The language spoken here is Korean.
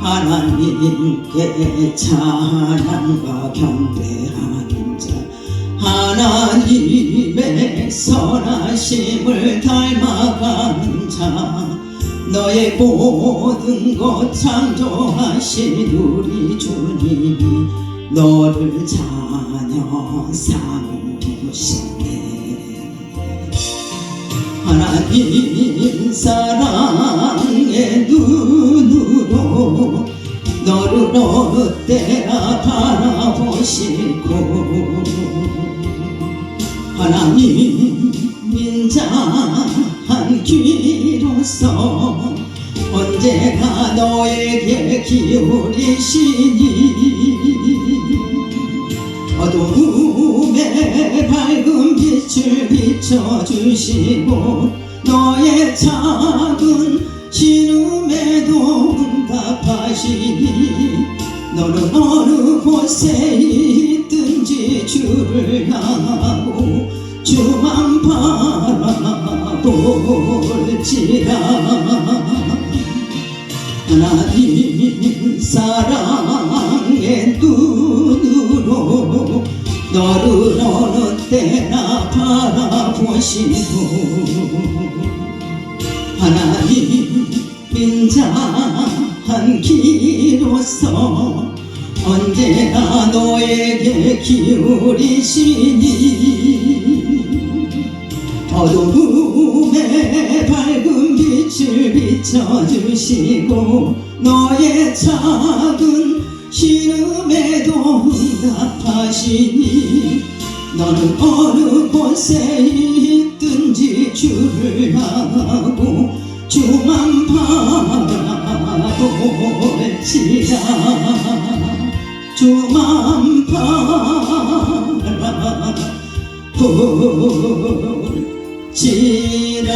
하나님께 찬양과 경배하는 자 하나님의 선하심을 닮아가는 자 너의 모든 것 창조하신 우리 주님이 너를 자녀 삼으시네. 하나님 사랑의 너를 어느 때나 바라보시고 하나님 민자한 귀로서 언제나 너에게 기울이시니 어두움에 밝은 빛을 비춰주시고 너의 작은 신음에도 응답하시니 너는 어느 곳에 있든지 주를 향하고 주만 바라볼지라. 하나님 사랑의 눈으로 너를 어느 때나 바라보시고 하나님 인자 언제나 너에게 기울이시니 어두움에 밝은 빛을 비춰주시고 너의 작은 신음에도 응답하시니 너는 어느 곳에 있든지 주를 향하고 주만 바라볼지라 주만 바라 볼지라